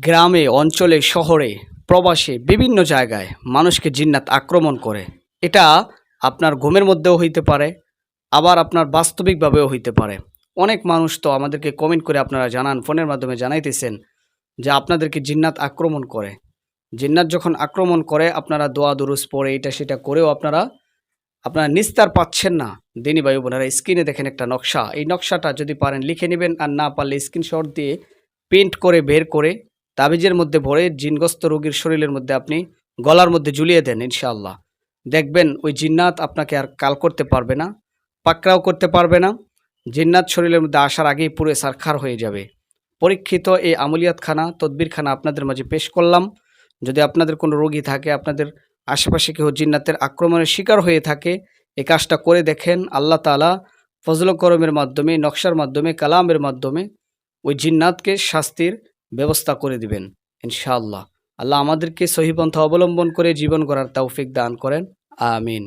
গ্রামে, অঞ্চলে, শহরে, প্রবাসে, বিভিন্ন জায়গায় মানুষকে জিন্নাত আক্রমণ করে। এটা আপনার ঘুমের মধ্যেও হইতে পারে, আবার আপনার বাস্তবিকভাবেও হইতে পারে। অনেক মানুষ তো আমাদেরকে কমেন্ট করে আপনারা জানান, ফোনের মাধ্যমে জানাইতেছেন যে আপনাদেরকে জিন্নাত আক্রমণ করে। জিন্নাত যখন আক্রমণ করে, আপনারা দোয়া, দুরুস পড়ে, এটা সেটা করেও আপনারা আপনারা নিস্তার পাচ্ছেন না। দিনী ভাই বোনেরা, স্ক্রিনে দেখেন একটা নকশা। এই নকশাটা যদি পারেন, লিখে নেবেন, আর না পারলে স্ক্রিনশট দিয়ে পেন্ট করে, বের করে তাবিজের মধ্যে ভরে জিনগ্রস্ত রোগীর শরীরের মধ্যে আপনি গলার মধ্যে ঝুলিয়ে দেন, ইনশাআল্লাহ। দেখবেন ওই জিন্নাত আপনাকে আর কাল করতে পারবে না, পাকড়াও করতে পারবে না। জিন্নাত শরীরের মধ্যে আসার আগেই পুরো সারখার হয়ে যাবে। পরীক্ষিত এই আমলিয়াতখানা, তদবিরখানা আপনাদের মাঝে পেশ করলাম। যদি আপনাদের কোনো রোগী থাকে, আপনাদের আশেপাশে কেউ জিন্নাতের আক্রমণের শিকার হয়ে থাকে, এই কাজটা করে দেখেন, আল্লাহ তালা ফজল করমের মাধ্যমে, নকশার মাধ্যমে, কালামের মাধ্যমে ওই জিন্নাতকে শাস্তির ব্যবস্থা করে দিবেন, ইনশাআল্লাহ। আল্লাহ আমাদেরকে সহিপন্থা অবলম্বন করে জীবন করার তৌফিক দান করেন। আমিন।